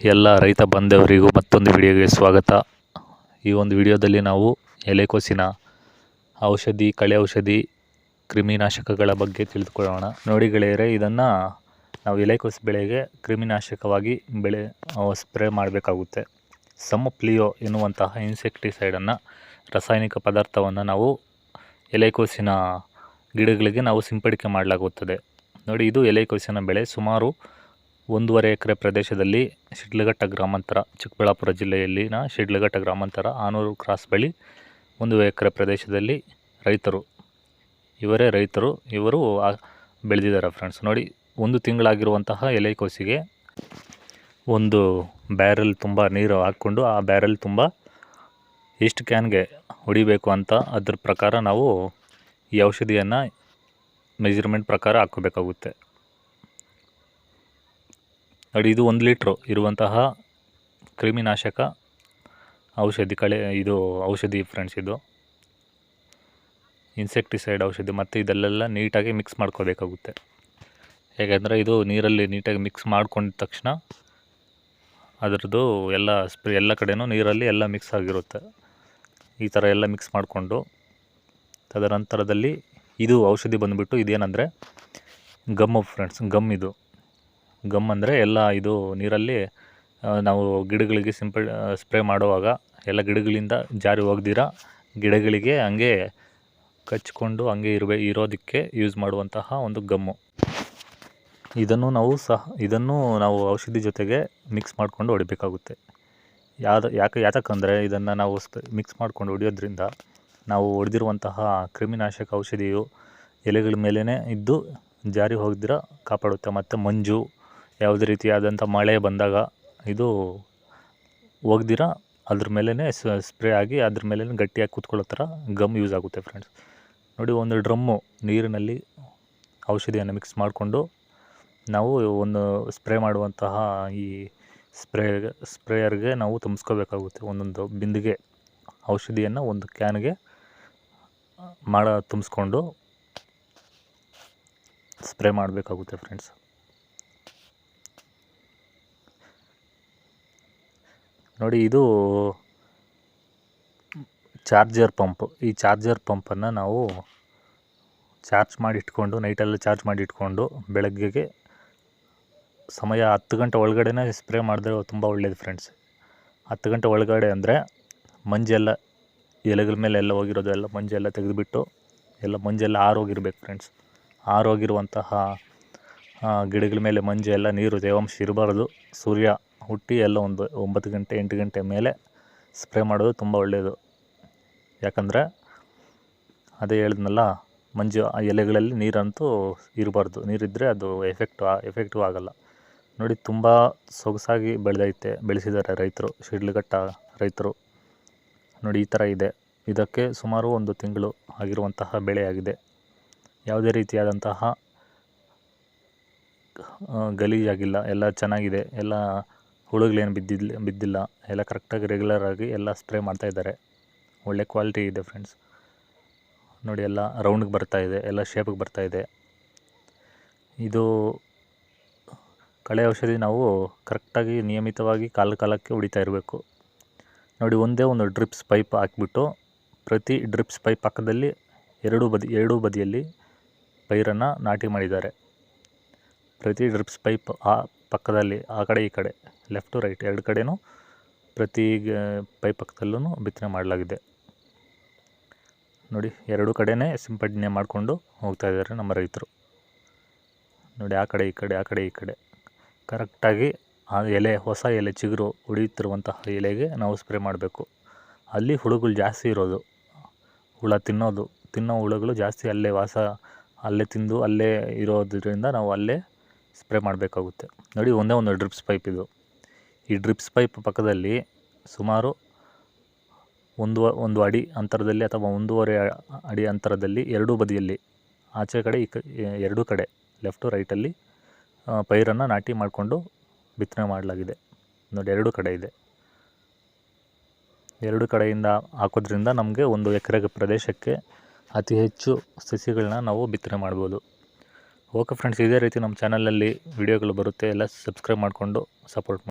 ಎಲ್ಲ ರೈತ ಬಂಧವರಿಗೂ ಮತ್ತೊಂದು ವಿಡಿಯೋಗೆ ಸ್ವಾಗತ. ಈ ಒಂದು ವಿಡಿಯೋದಲ್ಲಿ ನಾವು ಎಲೆಕೋಸಿನ ಔಷಧಿ, ಕಳೆ ಔಷಧಿ, ಕ್ರಿಮಿನಾಶಕಗಳ ಬಗ್ಗೆ ತಿಳಿದುಕೊಳ್ಳೋಣ. ನೋಡಿ ಗೆಳೆಯರೆ, ಇದನ್ನು ನಾವು ಎಲೆಕೋಸು ಬೆಳೆಗೆ ಕ್ರಿಮಿನಾಶಕವಾಗಿ ಬೆಳೆ ಸ್ಪ್ರೇ ಮಾಡಬೇಕಾಗುತ್ತೆ. ಸಮಪ್ಲಿಯೋ ಎನ್ನುವಂತಹ ಇನ್ಸೆಕ್ಟಿಸೈಡನ್ನು, ರಾಸಾಯನಿಕ ಪದಾರ್ಥವನ್ನು ನಾವು ಎಲೆಕೋಸಿನ ಗಿಡಗಳಿಗೆ ನಾವು ಸಿಂಪಡಿಕೆ ಮಾಡಲಾಗುತ್ತದೆ. ನೋಡಿ, ಇದು ಎಲೆಕೋಸಿನ ಬೆಳೆ ಸುಮಾರು ಒಂದೂವರೆ ಎಕರೆ ಪ್ರದೇಶದಲ್ಲಿ ಶಿಡ್ಲಘಟ್ಟ ಗ್ರಾಮಾಂತರ, ಚಿಕ್ಕಬಳ್ಳಾಪುರ ಜಿಲ್ಲೆಯಲ್ಲಿನ ಶಿಡ್ಲಘಟ್ಟ ಗ್ರಾಮಾಂತರ, ಆನೂರು ಕ್ರಾಸ್ ಬಳಿ ಒಂದು ಎಕರೆ ಪ್ರದೇಶದಲ್ಲಿ ರೈತರು. ಇವರೇ ರೈತರು, ಇವರು ಬೆಳೆದಿದ್ದಾರೆ ಫ್ರೆಂಡ್ಸ್ ನೋಡಿ, ಒಂದು ತಿಂಗಳಾಗಿರುವಂತಹ ಎಲೆಕೋಸಿಗೆ ಒಂದು ಬ್ಯಾರೆಲ್ ತುಂಬ ನೀರು ಹಾಕ್ಕೊಂಡು ಆ ಬ್ಯಾರೆಲ್ ತುಂಬ ಎಷ್ಟು ಕ್ಯಾನ್ಗೆ ಹೊಡಿಬೇಕು ಅಂತ ಅದ್ರ ಪ್ರಕಾರ ನಾವು ಈ ಔಷಧಿಯನ್ನು ಮೆಜರ್ಮೆಂಟ್ ಪ್ರಕಾರ ಹಾಕ್ಕೋಬೇಕಾಗುತ್ತೆ. ಇದು ಒಂದು ಲೀಟ್ರು ಇರುವಂತಹ ಕ್ರಿಮಿನಾಶಕ ಔಷಧಿ ಕಳೆ, ಇದು ಔಷಧಿ ಫ್ರೆಂಡ್ಸ್ ಇದು. ಇನ್ಸೆಕ್ಟಿಸೈಡ್ ಔಷಧಿ ಮತ್ತು ಇದೆಲ್ಲ ನೀಟಾಗಿ ಮಿಕ್ಸ್ ಮಾಡ್ಕೋಬೇಕಾಗುತ್ತೆ. ಹೇಗೆಂದರೆ ಇದು ನೀರಲ್ಲಿ ನೀಟಾಗಿ ಮಿಕ್ಸ್ ಮಾಡ್ಕೊಂಡ ತಕ್ಷಣ ಅದರದ್ದು ಎಲ್ಲ ಸ್ಪ್ರೇ ಎಲ್ಲ ಕಡೆಯೂ ನೀರಲ್ಲಿ ಎಲ್ಲ ಮಿಕ್ಸ್ ಆಗಿರುತ್ತೆ. ಈ ಥರ ಎಲ್ಲ ಮಿಕ್ಸ್ ಮಾಡಿಕೊಂಡು ತದನಂತರದಲ್ಲಿ ಇದು ಔಷಧಿ ಬಂದುಬಿಟ್ಟು ಇದೇನೆಂದರೆ ಗಮ್ಮು ಫ್ರೆಂಡ್ಸ್ ಗಮ್ ಇದು. ಗಮ್ ಅಂದರೆ ಎಲ್ಲ ಇದು ನೀರಲ್ಲಿ ನಾವು ಗಿಡಗಳಿಗೆ ಸಿಂಪಲ್ ಸ್ಪ್ರೇ ಮಾಡುವಾಗ ಎಲ್ಲ ಗಿಡಗಳಿಂದ ಜಾರಿ ಹೋಗ್ದಿರ, ಗಿಡಗಳಿಗೆ ಹಂಗೆ ಕಚ್ಕೊಂಡು ಹಂಗೆ ಇರಬೇ, ಇರೋದಕ್ಕೆ ಯೂಸ್ ಮಾಡುವಂತಹ ಒಂದು ಗಮ್ಮು. ಇದನ್ನು ನಾವು ಸಹ, ಇದನ್ನು ನಾವು ಔಷಧಿ ಜೊತೆಗೆ ಮಿಕ್ಸ್ ಮಾಡಿಕೊಂಡು ಹೊಡಿಬೇಕಾಗುತ್ತೆ. ಯಾವ್ದು ಯಾಕೆ, ಯಾತಕ್ಕಂದರೆ ಇದನ್ನು ನಾವು ಮಿಕ್ಸ್ ಮಾಡ್ಕೊಂಡು ಹೊಡಿಯೋದ್ರಿಂದ ನಾವು ಹೊಡೆದಿರುವಂತಹ ಕ್ರಿಮಿನಾಶಕ ಔಷಧಿಯು ಎಲೆಗಳ ಮೇಲೇ ಇದ್ದು ಜಾರಿ ಹೋಗ್ದಿರ ಕಾಪಾಡುತ್ತೆ. ಮತ್ತು ಮಂಜು ಯಾವುದೇ ರೀತಿಯಾದಂಥ ಮಳೆ ಬಂದಾಗ ಇದು ಒಗ್ದಿರ ಅದ್ರ ಮೇಲೇ ಸ್ಪ್ರೇ ಆಗಿ ಅದ್ರ ಮೇಲೇ ಗಟ್ಟಿಯಾಗಿ ಕೂತ್ಕೊಳ್ಳೋ ಥರ ಗಮ್ ಯೂಸ್ ಆಗುತ್ತೆ ಫ್ರೆಂಡ್ಸ್. ನೋಡಿ ಒಂದು ಡ್ರಮ್ಮು ನೀರಿನಲ್ಲಿ ಔಷಧಿಯನ್ನು ಮಿಕ್ಸ್ ಮಾಡಿಕೊಂಡು ನಾವು ಒಂದು ಸ್ಪ್ರೇ ಮಾಡುವಂತಹ ಈ ಸ್ಪ್ರೇ ಸ್ಪ್ರೇಯರ್ಗೆ ನಾವು ತುಂಬಿಸ್ಕೋಬೇಕಾಗುತ್ತೆ. ಒಂದೊಂದು ಬಿಂದಿಗೆ ಔಷಧಿಯನ್ನು ಒಂದು ಕ್ಯಾನ್ಗೆ ಮಾಡ ತುಂಬಿಸ್ಕೊಂಡು ಸ್ಪ್ರೇ ಮಾಡಬೇಕಾಗುತ್ತೆ ಫ್ರೆಂಡ್ಸ್. ನೋಡಿ, ಇದು ಚಾರ್ಜರ್ ಪಂಪ್. ಈ ಚಾರ್ಜರ್ ಪಂಪನ್ನು ನಾವು ಚಾರ್ಜ್ ಮಾಡಿ ಇಟ್ಕೊಂಡು ನೈಟೆಲ್ಲ ಚಾರ್ಜ್ ಮಾಡಿ ಇಟ್ಕೊಂಡು ಬೆಳಗ್ಗೆಗೆ ಸಮಯ ಹತ್ತು ಗಂಟೆ ಒಳಗಡೆನೇ ಸ್ಪ್ರೇ ಮಾಡಿದ್ರೆ ತುಂಬ ಒಳ್ಳೆಯದು ಫ್ರೆಂಡ್ಸ್ ಹತ್ತು ಗಂಟೆ ಒಳಗಡೆ ಅಂದರೆ ಮಂಜೆಲ್ಲ, ಎಲೆಗಳ ಮೇಲೆ ಎಲ್ಲ ಹೋಗಿರೋದು ಎಲ್ಲ ಮಂಜೆಲ್ಲ ತೆಗೆದುಬಿಟ್ಟು ಎಲ್ಲ ಮಂಜೆಲ್ಲ ಆರೋಗಿರ್ಬೇಕು ಫ್ರೆಂಡ್ಸ್ ಆರೋಗಿರುವಂತಹ ಗಿಡಗಳ ಮೇಲೆ ಮಂಜೆಲ್ಲ ನೀರು ತೇವಾಂಶ ಇರಬಾರ್ದು. ಸೂರ್ಯ ಹುಟ್ಟಿ ಎಲ್ಲ ಒಂದು ಒಂಬತ್ತು ಗಂಟೆ, ಎಂಟು ಗಂಟೆ ಮೇಲೆ ಸ್ಪ್ರೇ ಮಾಡೋದು ತುಂಬ ಒಳ್ಳೆಯದು ಯಾಕಂದರೆ ಅದೇ ಹೇಳಿದ್ನಲ್ಲ, ಮಂಜು ಆ ಎಲೆಗಳಲ್ಲಿ ನೀರಂತೂ ಇರಬಾರ್ದು. ನೀರಿದ್ದರೆ ಅದು ಎಫೆಕ್ಟ್ ಎಫೆಕ್ಟಿವ್ ಆಗೋಲ್ಲ. ನೋಡಿ, ತುಂಬ ಸೊಗಸಾಗಿ ಬೆಳೆದೈತೆ, ಬೆಳೆಸಿದ್ದಾರೆ ರೈತರು, ಶಿಡ್ಲಘಟ್ಟ ರೈತರು. ನೋಡಿ, ಈ ಥರ ಇದೆ. ಇದಕ್ಕೆ ಸುಮಾರು ಒಂದು ತಿಂಗಳು ಆಗಿರುವಂತಹ ಬೆಳೆಯಾಗಿದೆ. ಯಾವುದೇ ರೀತಿಯಾದಂತಹ ಗಲೀಜಾಗಿಲ್ಲ. ಎಲ್ಲ ಚೆನ್ನಾಗಿದೆ. ಎಲ್ಲ ಹುಳುಗಳೇನು ಬಿದ್ದಿಲ್ಲ ಬಿದ್ದಿಲ್ಲ. ಎಲ್ಲ ಕರೆಕ್ಟಾಗಿ ರೆಗ್ಯುಲರಾಗಿ ಎಲ್ಲ ಸ್ಪ್ರೇ ಮಾಡ್ತಾಯಿದ್ದಾರೆ ಒಳ್ಳೆ ಕ್ವಾಲಿಟಿ ಇದೆ ಫ್ರೆಂಡ್ಸ್ ನೋಡಿ ಎಲ್ಲ ರೌಂಡ್ಗೆ ಬರ್ತಾ ಇದೆ, ಎಲ್ಲ ಶೇಪಿಗೆ ಬರ್ತಾ ಇದೆ. ಇದು ಕಳೆ ಔಷಧಿ ನಾವು ಕರೆಕ್ಟಾಗಿ ನಿಯಮಿತವಾಗಿ ಕಾಲ ಕಾಲಕ್ಕೆ ಹೊಡಿತಾ ಇರಬೇಕು. ನೋಡಿ ಒಂದೇ ಒಂದು ಡ್ರಿಪ್ಸ್ ಪೈಪ್ ಹಾಕಿಬಿಟ್ಟು ಪ್ರತಿ ಡ್ರಿಪ್ಸ್ ಪೈಪ್ ಪಕ್ಕದಲ್ಲಿ ಎರಡೂ ಬದಿ, ಎರಡೂ ಬದಿಯಲ್ಲಿ ಪೈರನ್ನು ನಾಟಿ ಮಾಡಿದ್ದಾರೆ. ಪ್ರತಿ ಡ್ರಿಪ್ಸ್ ಪೈಪ್ ಆ ಪಕ್ಕದಲ್ಲಿ ಆ ಕಡೆ ಈ ಕಡೆ ಲೆಫ್ಟು ರೈಟ್ ಎರಡು ಕಡೆಯೂ ಪ್ರತಿ ಪೈಪ್ ಪಕ್ಕದಲ್ಲೂ ಬಿತ್ತನೆ ಮಾಡಲಾಗಿದೆ. ನೋಡಿ, ಎರಡು ಕಡೆಯೇ ಸಿಂಪಡಣೆ ಮಾಡಿಕೊಂಡು ಹೋಗ್ತಾ ಇದ್ದಾರೆ ನಮ್ಮ ರೈತರು. ನೋಡಿ, ಆ ಕಡೆ ಈ ಕಡೆ, ಆ ಕಡೆ ಈ ಕಡೆ. ಕರೆಕ್ಟಾಗಿ ಆ ಎಲೆ, ಹೊಸ ಎಲೆ, ಚಿಗುರು ಹೊಡೆಯುತ್ತಿರುವಂತಹ ಎಲೆಗೆ ನಾವು ಸ್ಪ್ರೇ ಮಾಡಬೇಕು. ಅಲ್ಲಿ ಹುಳುಗಳು ಜಾಸ್ತಿ ಇರೋದು. ಹುಳ ತಿನ್ನೋದು, ತಿನ್ನೋ ಹುಳುಗಳು ಜಾಸ್ತಿ ಅಲ್ಲೇ ವಾಸ, ಅಲ್ಲೇ ತಿಂದು, ಅಲ್ಲೇ ಇರೋದ್ರಿಂದ ನಾವು ಅಲ್ಲೇ ಸ್ಪ್ರೇ ಮಾಡಬೇಕಾಗುತ್ತೆ. ನೋಡಿ, ಒಂದೇ ಒಂದು ಡ್ರಿಪ್ಸ್ ಪೈಪ್ ಇದು. ಈ ಡ್ರಿಪ್ಸ್ ಪೈಪ್ ಪಕ್ಕದಲ್ಲಿ ಸುಮಾರು ಒಂದು ಒಂದು ಅಡಿ ಅಂತರದಲ್ಲಿ ಅಥವಾ ಒಂದೂವರೆ ಅಡಿ ಅಂತರದಲ್ಲಿ ಎರಡೂ ಬದಿಯಲ್ಲಿ, ಆಚೆ ಕಡೆ, ಈ ಕ ಎರಡೂ ಕಡೆ, ಲೆಫ್ಟು ರೈಟಲ್ಲಿ ಪೈರನ್ನು ನಾಟಿ ಮಾಡಿಕೊಂಡು ಬಿತ್ತನೆ ಮಾಡಲಾಗಿದೆ. ನೋಡಿ, ಎರಡು ಕಡೆ ಇದೆ. ಎರಡು ಕಡೆಯಿಂದ ಹಾಕೋದ್ರಿಂದ ನಮಗೆ ಒಂದು ಎಕರೆ ಪ್ರದೇಶಕ್ಕೆ ಅತಿ ಹೆಚ್ಚು ಸಸಿಗಳನ್ನ ನಾವು ಬಿತ್ತನೆ ಮಾಡ್ಬೋದು. ಓಕೆ ಫ್ರೆಂಡ್ಸ್ ಇದೇ ರೀತಿ ನಮ್ಮ ಚಾನಲಲ್ಲಿ ವಿಡಿಯೋಗಳು ಬರುತ್ತೆ. ಎಲ್ಲ ಸಬ್ಸ್ಕ್ರೈಬ್ ಮಾಡಿಕೊಂಡು ಸಪೋರ್ಟ್